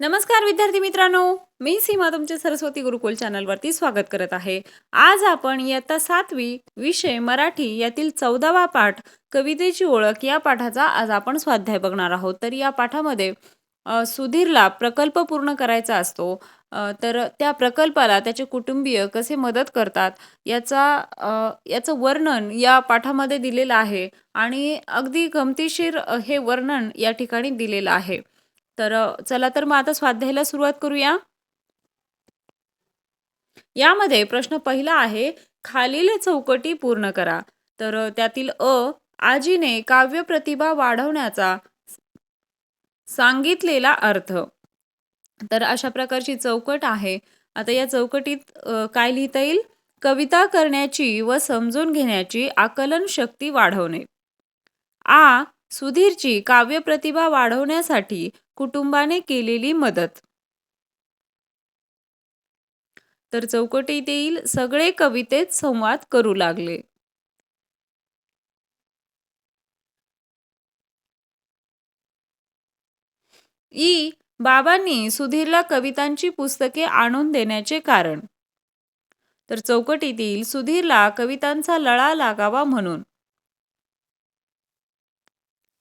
नमस्कार विद्यार्थी मित्रांनो. मी सीमा तुमचे सरस्वती गुरुकुल चॅनलवरती स्वागत करत आहे. आज आपण इयत्ता सातवी विषय मराठी यातील चौदावा पाठ कवितेची ओळख या पाठाचा आज आपण स्वाध्याय बघणार आहोत. तर या पाठामध्ये सुधीरला प्रकल्प पूर्ण करायचा असतो. तर त्या प्रकल्पाला त्याचे कुटुंबीय कसे मदत करतात याचा याचं वर्णन या पाठामध्ये दिलेलं आहे. आणि अगदी गमतीशीर हे वर्णन या ठिकाणी दिलेलं आहे. तर चला तर मग आता स्वाध्यायाला सुरुवात करूया. यामध्ये प्रश्न पहिला आहे खालील चौकटी पूर्ण करा. तर त्यातील अ आजीने काव्य प्रतिभा वाढवण्याचा सांगितलेला अर्थ. तर अशा प्रकारची चौकट आहे. आता या चौकटीत काय लिहिता येईल? कविता करण्याची व समजून घेण्याची आकलन शक्ती वाढवणे. आ सुधीरची काव्य प्रतिभा वाढवण्यासाठी कुटुंबाने केलेली मदत. तर चौकटीत येईल सगळे कवितेत संवाद करू लागले. ई. बाबांनी सुधीरला कवितांची पुस्तके आणून देण्याचे कारण. तर चौकटीत येईल सुधीरला कवितांचा लळा लागावा म्हणून.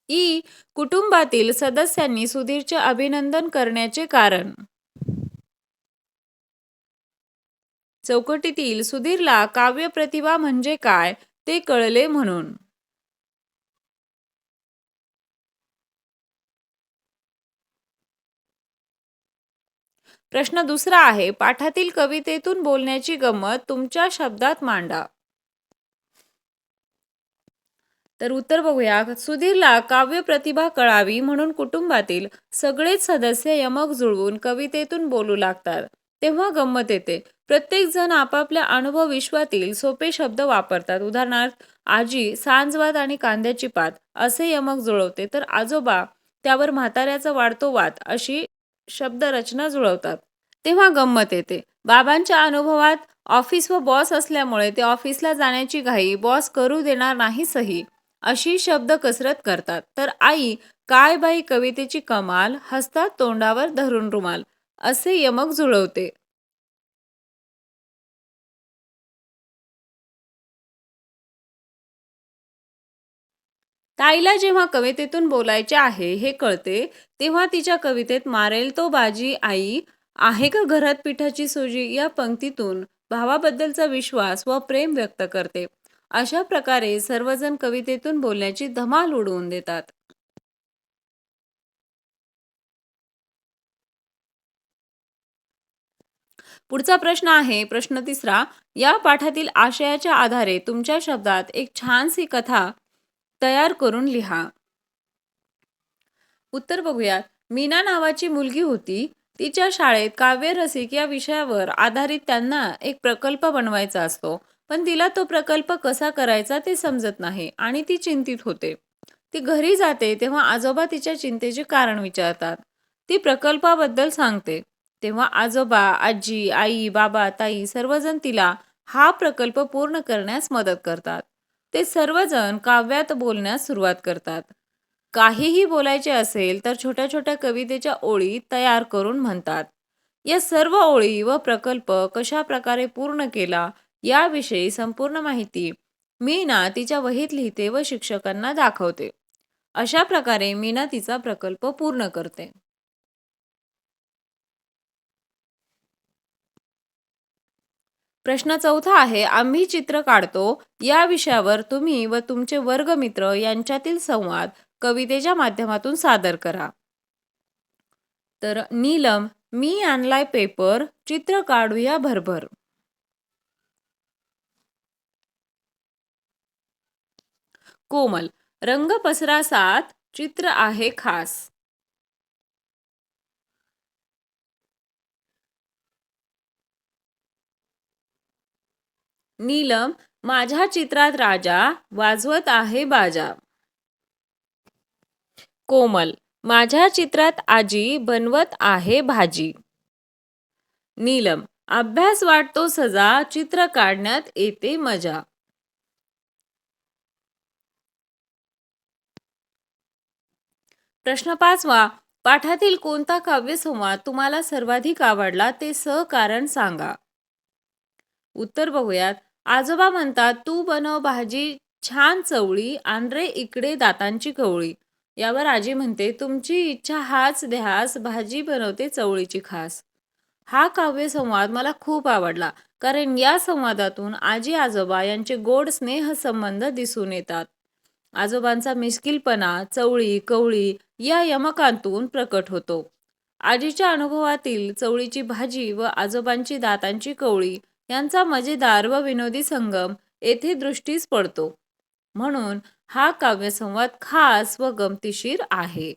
ई कुटुंबातील सदस्यांनी सुधीरचे अभिनंदन करण्याचे कारण. चौकटीतील सुधीरला काव्य प्रतिभा म्हणजे काय ते कळले म्हणून. प्रश्न दुसरा आहे पाठातील कवितेतून बोलण्याची गंमत तुमच्या शब्दात मांडा. तर उत्तर बघूया. सुधीरला काव्य प्रतिभा कळावी म्हणून कुटुंबातील सगळेच सदस्य यमक जुळवून कवितेतून बोलू लागतात. तेव्हा गंमत येते. प्रत्येक जण आपापल्या अनुभव विश्वातील सोपे शब्द वापरतात. उदाहरणार्थ आजी सांजवात आणि कांद्याची पात असे यमक जुळवते. तर आजोबा त्यावर म्हाताऱ्याचा वाढतो वात अशी शब्दरचना जुळवतात. तेव्हा गंमत येते. बाबांच्या अनुभवात ऑफिस व बॉस असल्यामुळे ते ऑफिसला जाण्याची घाई बॉस करू देणार नाही सही. अशी शब्द कसरत करतात. तर आई काय बाई कवितेची कमाल हसतात तोंडावर धरून रुमाल असे यमक जुळवते. ताईला जेव्हा कवितेतून बोलायचे आहे हे कळते तेव्हा तिच्या कवितेत मारेल तो बाजी आई आहे का घरात पिठाची सोजी? या पंक्तीतून भावाबद्दलचा विश्वास व प्रेम व्यक्त करते. अशा प्रकारे सर्वजण कवितेतून बोलण्याची धमाल उडवून देतात. पुढचा प्रश्न आहे प्रश्न तिसरा या पाठातील आशयाच्या आधारे तुमच्या शब्दात एक छानसी कथा तयार करून लिहा. उत्तर बघूयात मीना नावाची मुलगी होती तिच्या शाळेत काव्यरसिक या विषयावर आधारित त्यांना एक प्रकल्प बनवायचा असतो. पण तिला तो प्रकल्प कसा करायचा ते समजत नाही आणि ती चिंतित होते. ती घरी जाते तेव्हा आजोबा तिच्या चिंतेचे कारण विचारतात. ती प्रकल्पाबद्दल सांगते. तेव्हा आजोबा आजी आई बाबा ताई सर्वजण तिला हा प्रकल्प पूर्ण करण्यास मदत करतात. ते सर्वजण काव्यात बोलण्यास सुरुवात करतात. काहीही बोलायचे असेल तर छोट्या छोट्या कवितेच्या ओळी तयार करून म्हणतात. या सर्व ओळी व प्रकल्प कशा प्रकारे पूर्ण केला याविषयी संपूर्ण माहिती मीना तिच्या वहीत लिहिते व शिक्षकांना दाखवते. अशा प्रकारे मीना तिचा प्रकल्प पूर्ण करते. प्रश्न चौथा आहे आम्ही चित्र काढतो या विषयावर तुम्ही व तुमचे वर्गमित्र यांच्यातील संवाद कवितेच्या माध्यमातून सादर करा. तर नीलम मी आणलाय पेपर चित्र काढूया भरभर. कोमल रंग पसरा सात चित्र आहे खास. नीलम माझ्या चित्रात राजा वाजवत आहे बाजा. कोमल माझ्या चित्रात आजी बनवत आहे भाजी. नीलम अभ्यास वाटतो सजा चित्र काढण्यात येते मजा. प्रश्न पाचवा. पाठातील कोणता काव्यसंवाद तुम्हाला सर्वाधिक आवडला ते सहकारण सांगा. उत्तर बघूयात. आजोबा म्हणतात तू बनव भाजी छान चवळी आंद्रे इकडे दातांची कवळी. यावर आजी म्हणते तुमची इच्छा हाच ध्यास भाजी बनवते चवळीची खास. हा काव्यसंवाद मला खूप आवडला कारण या संवादातून आजी आजोबा यांचे गोड स्नेह संबंध दिसून येतात. आजोबांचा मिश्किलपणा चवळी कवळी या यमकांतून प्रकट होतो. आजीच्या अनुभवातील चवळीची भाजी व आजोबांची दातांची कवळी यांचा मजेदार व विनोदी संगम येथे दृष्टीस पडतो. म्हणून हा काव्यसंवाद खास व गमतीशीर आहे.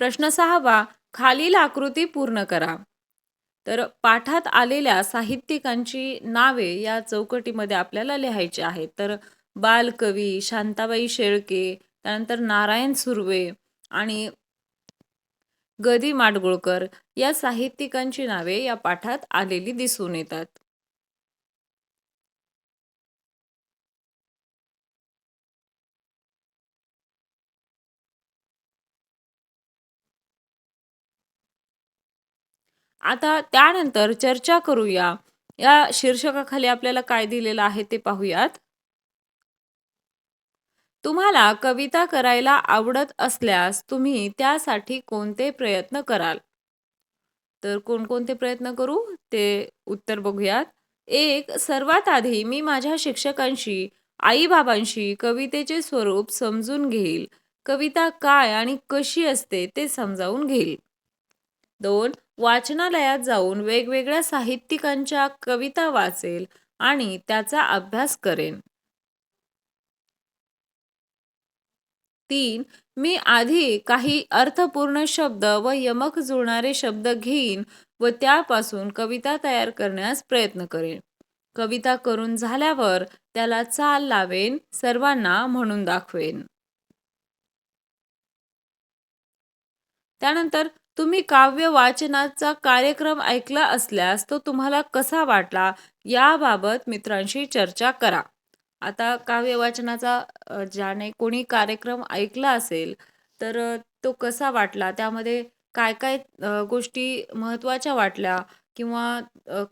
प्रश्न सहावा खालील आकृती पूर्ण करा. तर पाठात आलेल्या साहित्यिकांची नावे या चौकटीमध्ये आपल्याला लिहायची आहेत. तर बालकवी शांताबाई शेळके त्यानंतर नारायण सुर्वे आणि गदी माडगुळकर या साहित्यिकांची नावे या पाठात आलेली दिसून येतात. आता त्यानंतर चर्चा करूया. या शीर्षकाखाली आपल्याला काय दिलेलं आहे ते पाहूयात. तुम्हाला कविता करायला आवडत असल्यास तुम्ही त्यासाठी कोणते प्रयत्न कराल? तर कोणकोणते प्रयत्न करू? ते उत्तर बघूयात. एक सर्वात आधी मी माझ्या शिक्षकांशी आईबाबांशी कवितेचे स्वरूप समजून घेईल. कविता काय आणि कशी असते ते समजावून घेईल. दोन वाचनालयात जाऊन वेगवेगळ्या साहित्यिकांच्या कविता वाचेल आणि त्याचा अभ्यास करेन. तीन मी आधी काही अर्थपूर्ण शब्द व यमक जुळणारे शब्द घेईन व त्यापासून कविता तयार करण्यास प्रयत्न करेन. कविता करून झाल्यावर त्याला चाल लावेन सर्वांना म्हणून दाखवेन. त्यानंतर तुम्ही काव्य वाचनाचा कार्यक्रम ऐकला असल्यास तो तुम्हाला कसा वाटला याबाबत मित्रांशी चर्चा करा. आता काव्य वाचनाचा ज्याने कोणी कार्यक्रम ऐकला असेल तर तो कसा वाटला? त्यामध्ये काय काय गोष्टी महत्त्वाच्या वाटल्या? किंवा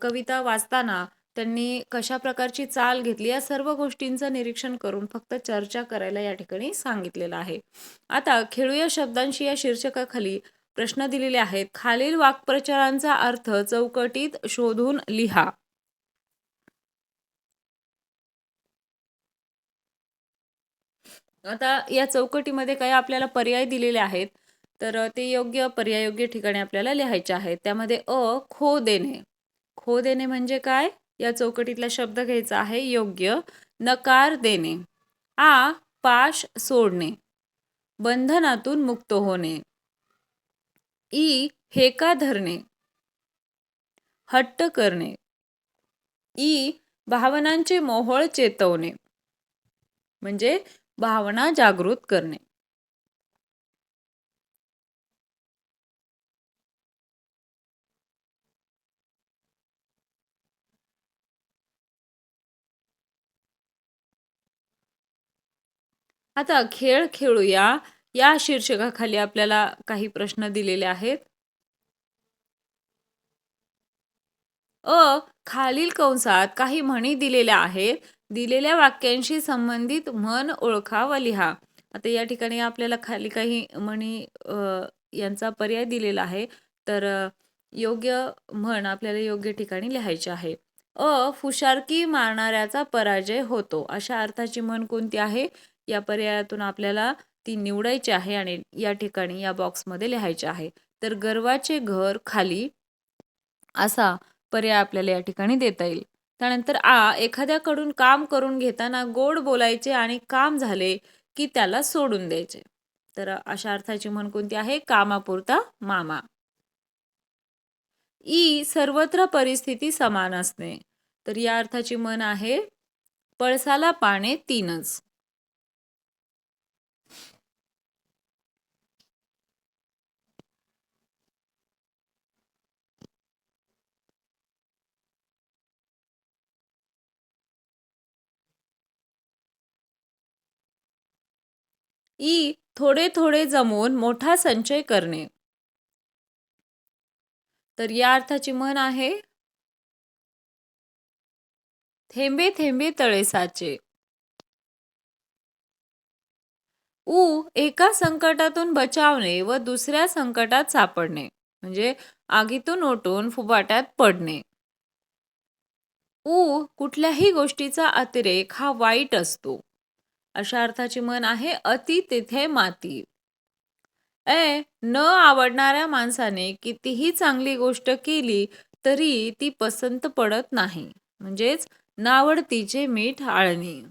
कविता वाचताना त्यांनी कशा प्रकारची चाल घेतली? या सर्व गोष्टींचं निरीक्षण करून फक्त चर्चा करायला या ठिकाणी सांगितलेलं आहे. आता खेळूया शब्दांशी या शीर्षकाखाली. प्रश्न दिलेले आहेत. खालील वाक्प्रचारांचा अर्थ चौकटीत शोधून लिहा. आता या चौकटीमध्ये काही आपल्याला पर्याय दिलेले आहेत. तर ते योग्य पर्याय योग्य ठिकाणी आपल्याला लिहायचे आहेत. त्यामध्ये अ खो देणे. खो देणे म्हणजे काय? या चौकटीतला शब्द घ्यायचा आहे योग्य. नकार देणे. आ पाश सोडणे. बंधनातून मुक्त होणे. ई हेका धरणे हट्ट करणे ई भावनांचे मोहळ चेतवणे म्हणजे भावना जागृत करणे. आता खेळ खेळूया. या शीर्षकाखाली आपल्याला काही प्रश्न दिलेले आहेत. अ. खालील कंसात काही म्हणी दिलेल्या आहेत. दिलेल्या वाक्यांशी संबंधित म्हण ओळखा व लिहा. आता या ठिकाणी आपल्याला खाली काही म्हणी यांचा पर्याय दिलेला आहे. तर योग्य म्हण आपल्याला योग्य ठिकाणी लिहायची आहे. अ. फुशारकी मारणाऱ्याचा पराजय होतो. अशा अर्थाची म्हण कोणती आहे? या पर्यायातून आपल्याला ती निवडायची आहे आणि या ठिकाणी या बॉक्समध्ये लिहायचे आहे. तर गर्वाचे घर खाली असा पर्याय आपल्याला या ठिकाणी देता येईल. त्यानंतर आ एखाद्याकडून काम करून घेताना गोड बोलायचे आणि काम झाले की त्याला सोडून द्यायचे. तर अशा अर्थाची म्हण कोणती आहे? कामापुरता मामा. ई सर्वत्र परिस्थिती समान असणे. तर या अर्थाची म्हण आहे पळसाला पाने तीनच. ई थोडे थोडे जमवून मोठा संचय करणे. तर या अर्थाची म्हण आहे थेंबे थेंबे तळे साचे. ऊ एका संकटातून बचावणे व दुसऱ्या संकटात सापडणे म्हणजे आगीतून उठून फुबाट्यात पडणे. ऊ कुठल्याही गोष्टीचा अतिरेक हा वाईट असतो. अशा अर्थाची म्हण आहे अति तेथे माती. ए न आवडणाऱ्या माणसाने कितीही चांगली गोष्ट केली तरी ती पसंत पडत नाही. म्हणजेच नावडतीचे मीठ आळणे.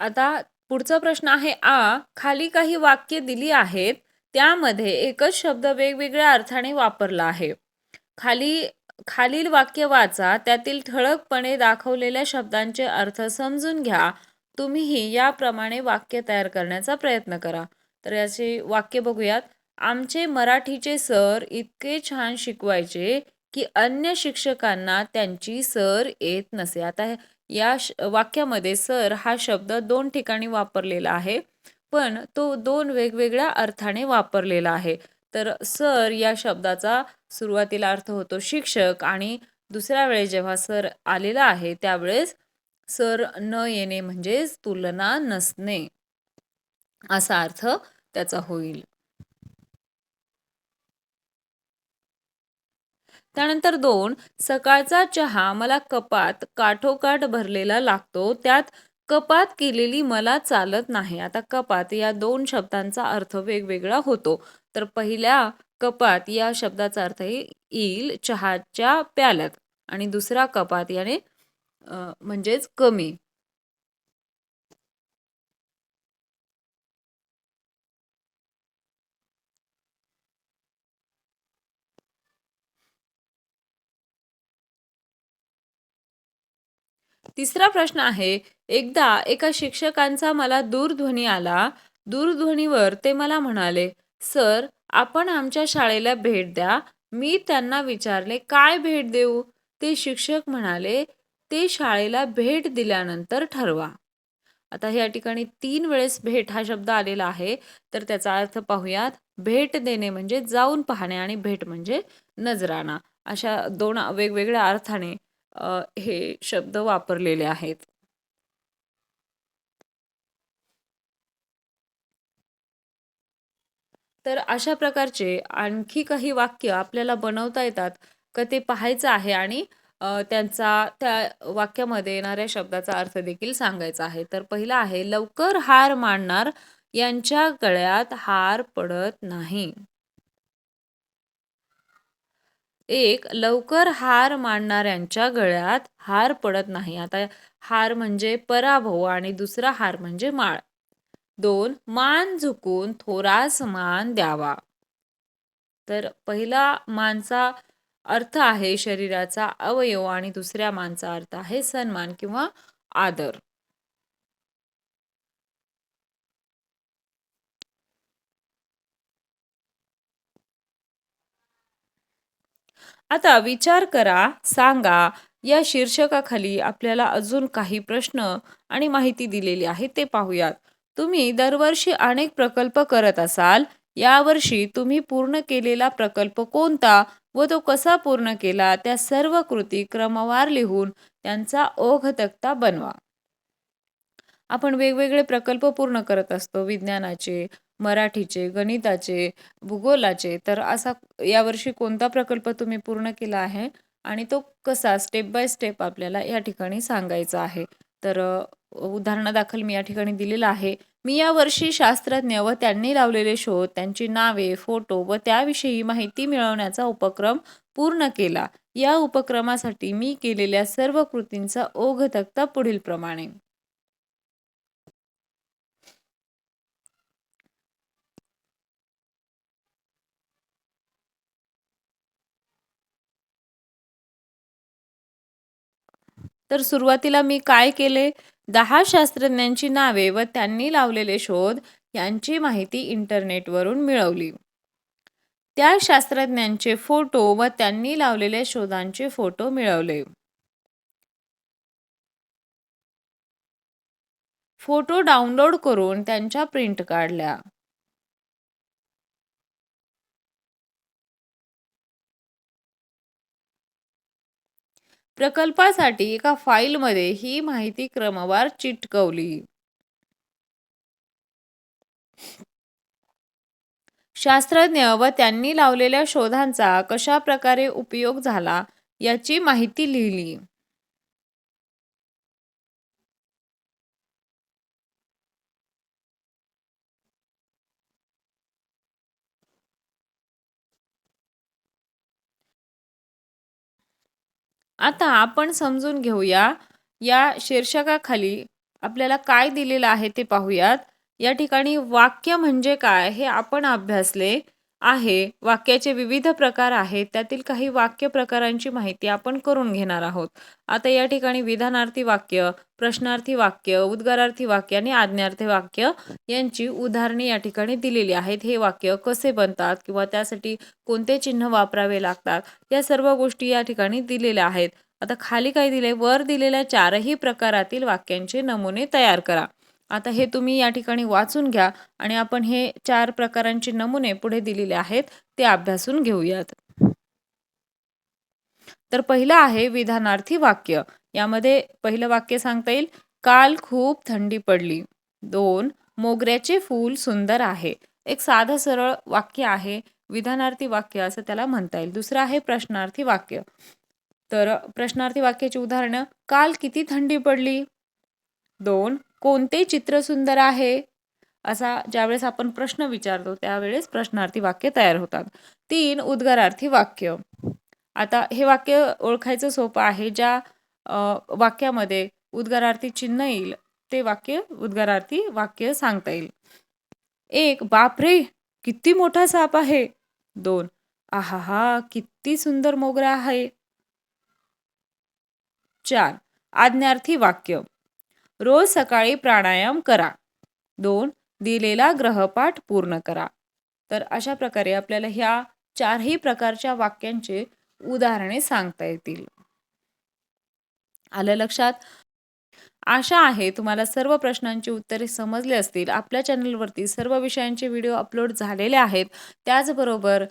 आता पुढचा प्रश्न आहे आ. खाली काही वाक्य दिली आहेत. त्यामध्ये एकच शब्द वेगवेगळ्या अर्थाने वापरला आहे. खाली खालील वाक्य वाचा. त्यातील ठळकपणे दाखवलेल्या शब्दांचे अर्थ समजून घ्या. तुम्हीही याप्रमाणे वाक्य तयार करण्याचा प्रयत्न करा. तर याचे वाक्य बघूयात. आमचे मराठीचे सर इतके छान शिकवायचे. की अन्य शिक्षकांना त्यांची सर येत नसे. आता या वाक्यामध्ये सर हा शब्द दोन ठिकाणी वापरलेला आहे पण तो दोन वेगवेगळ्या अर्थाने वापरलेला आहे. तर सर या शब्दाचा सुरुवातीला अर्थ होतो शिक्षक आणि दुसऱ्या वेळेस जेव्हा सर आलेला आहे त्यावेळेस सर न येणे म्हणजेच तुलना नसणे. असा अर्थ त्याचा होईल. त्यानंतर दोन सकाळचा चहा मला कपात काठोकाठ भरलेला लागतो. त्यात कपात केलेली मला चालत नाही. आता कपात या दोन शब्दांचा अर्थ वेगवेगळा होतो. तर पहिल्या कपात या शब्दाचा अर्थ येईल चहाच्या प्याल्यात आणि दुसरा कपात याने म्हणजेच कमी. तिसरा प्रश्न आहे एकदा एका शिक्षकांचा मला दूरध्वनी आला दूरध्वनीवर ते मला म्हणाले सर आपण आमच्या शाळेला भेट द्या मी त्यांना विचारले काय भेट देऊ? ते शिक्षक म्हणाले ते शाळेला भेट दिल्यानंतर ठरवा. आता या ठिकाणी तीन वेळेस भेट हा शब्द आलेला आहे तर त्याचा अर्थ पाहूयात भेट देणे म्हणजे जाऊन पाहणे आणि भेट म्हणजे नजराणा अशा दोन वेगवेगळ्या अर्थाने हे शब्द वापरलेले आहेत. तर अशा प्रकारचे आणखी काही वाक्य आपल्याला बनवता येतात का ते पाहायचं आहे आणि त्यांचा त्या वाक्यामध्ये येणाऱ्या शब्दाचा अर्थ देखील सांगायचा आहे. तर पहिला आहे लवकर हार मांडणार यांच्या गळ्यात हार पडत नाही. एक लवकर हार मानणाऱ्यांच्या गळ्यात हार पडत नाही. आता हार म्हणजे पराभव आणि दुसरा हार म्हणजे माळ. दोन मान झुकून थोरास मान द्यावा. तर पहिला मानचा अर्थ आहे शरीराचा अवयव आणि दुसऱ्या मानचा अर्थ आहे सन्मान किंवा आदर. आता विचार करा सांगा. या शीर्षकाखाली आपल्याला अजून काही प्रश्न आणि माहिती दिलेली आहे ते पाहूयात. तुम्ही दरवर्षी अनेक प्रकल्प करत असाल. यावर्षी तुम्ही पूर्ण केलेला प्रकल्प कोणता व तो कसा पूर्ण केला त्या सर्व कृती क्रमवार लिहून त्यांचा ओघ तक्ता बनवा. आपण वेगवेगळे प्रकल्प पूर्ण करत असतो विज्ञानाचे मराठीचे गणिताचे भूगोलाचे तर असा यावर्षी कोणता प्रकल्प तुम्ही पूर्ण केला आहे? आणि तो कसा स्टेप बाय स्टेप आपल्याला या ठिकाणी सांगायचा आहे? तर उदाहरणादाखल मी या ठिकाणी दिलेलं आहे. मी यावर्षी शास्त्रज्ञ व त्यांनी लावलेले शोध त्यांची नावे फोटो व त्याविषयी माहिती मिळवण्याचा उपक्रम पूर्ण केला. या उपक्रमासाठी मी केलेल्या सर्व कृतींचा ओघ तक्ता पुढील तर सुरुवातीला मी काय केले? दहा शास्त्रज्ञांची नावे व त्यांनी लावलेले शोध यांची माहिती इंटरनेटवरून मिळवली. त्या शास्त्रज्ञांचे फोटो व त्यांनी लावलेल्या शोधांचे फोटो मिळवले. फोटो डाउनलोड करून त्यांच्या प्रिंट काढल्या. प्रकल्पासाठी एका फाईलमध्ये ही माहिती क्रमवार चिटकवली. शास्त्रज्ञ व त्यांनी लावलेल्या शोधांचा कशा प्रकारे उपयोग झाला याची माहिती लिहिली. आता आपण समजून घेऊया या शीर्षकाखाली आपल्याला काय दिलेलं आहे ते पाहूयात. या ठिकाणी वाक्य म्हणजे काय हे आपण अभ्यासले. आहे वाक्याचे विविध प्रकार आहेत त्यातील काही वाक्य प्रकारांची माहिती आपण करून घेणार आहोत. आता या ठिकाणी विधानार्थी वाक्य प्रश्नार्थी वाक्य उद्गारार्थी वाक्य आणि आज्ञार्थी वाक्य यांची उदाहरणे या ठिकाणी दिलेली आहेत. हे वाक्य कसे बनतात किंवा त्यासाठी कोणते चिन्ह वापरावे लागतात या सर्व गोष्टी या ठिकाणी दिलेल्या आहेत. आता खाली काय दिले वर दिलेल्या चारही प्रकारातील वाक्यांचे नमुने तयार करा. आता हे तुम्ही या ठिकाणी वाचून घ्या आणि आपण हे चार प्रकारांचे नमुने पुढे दिलेले आहेत ते अभ्यासून घेऊयात. तर पहिलं आहे विधानार्थी वाक्य. यामध्ये पहिलं वाक्य सांगता येईल काल खूप थंडी पडली. दोन मोगऱ्याचे फूल सुंदर आहे. एक साधं सरळ वाक्य आहे विधानार्थी वाक्य असं त्याला म्हणता येईल. दुसरं आहे प्रश्नार्थी वाक्य. तर प्रश्नार्थी वाक्याची उदाहरणं काल किती थंडी पडली? दोन कोणते चित्र सुंदर आहे? असा ज्यावेळेस आपण प्रश्न विचारतो त्यावेळेस प्रश्नार्थी वाक्य तयार होतात. तीन उद्गारार्थी वाक्य. आता हे वाक्य ओळखायचं सोपं आहे. ज्या वाक्यामध्ये उद्गारार्थी चिन्ह येईल ते वाक्य उद्गारार्थी वाक्य सांगता येईल. एक बापरे किती मोठा साप आहे. दोन आहा हा किती सुंदर मोगरा आहे. चार आज्ञार्थी वाक्य. रोज सकाळी प्राणायाम करा. दोन दिलेला ग्रहपाठ पूर्ण करा. तर अशा प्रकारे आपल्याला ह्या चारही प्रकारच्या वाक्यांचे उदाहरणे सांगता येतील. आलं लक्षात? आशा आहे तुम्हाला सर्व प्रश्नांची उत्तरे समजले असतील. आपल्या चॅनलवरती सर्व विषयांचे व्हिडिओ अपलोड झालेले आहेत. त्याचबरोबर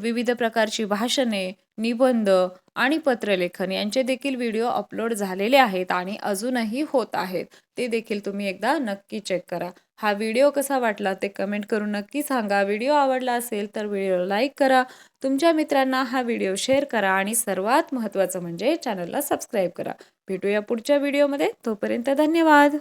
विविध प्रकारची भाषणे निबंध आणि पत्रलेखन यांचे देखील व्हिडिओ अपलोड झालेले आहेत आणि अजूनही होत आहेत. ते देखील तुम्ही एकदा नक्की चेक करा. हा व्हिडिओ कसा वाटला ते कमेंट करून नक्की सांगा. व्हिडिओ आवडला असेल तर व्हिडिओ लाईक करा. तुमच्या मित्रांना हा व्हिडिओ शेअर करा आणि सर्वात महत्त्वाचं म्हणजे चॅनलला सबस्क्राईब करा. भेटूया पुढच्या व्हिडिओमध्ये तोपर्यंत धन्यवाद.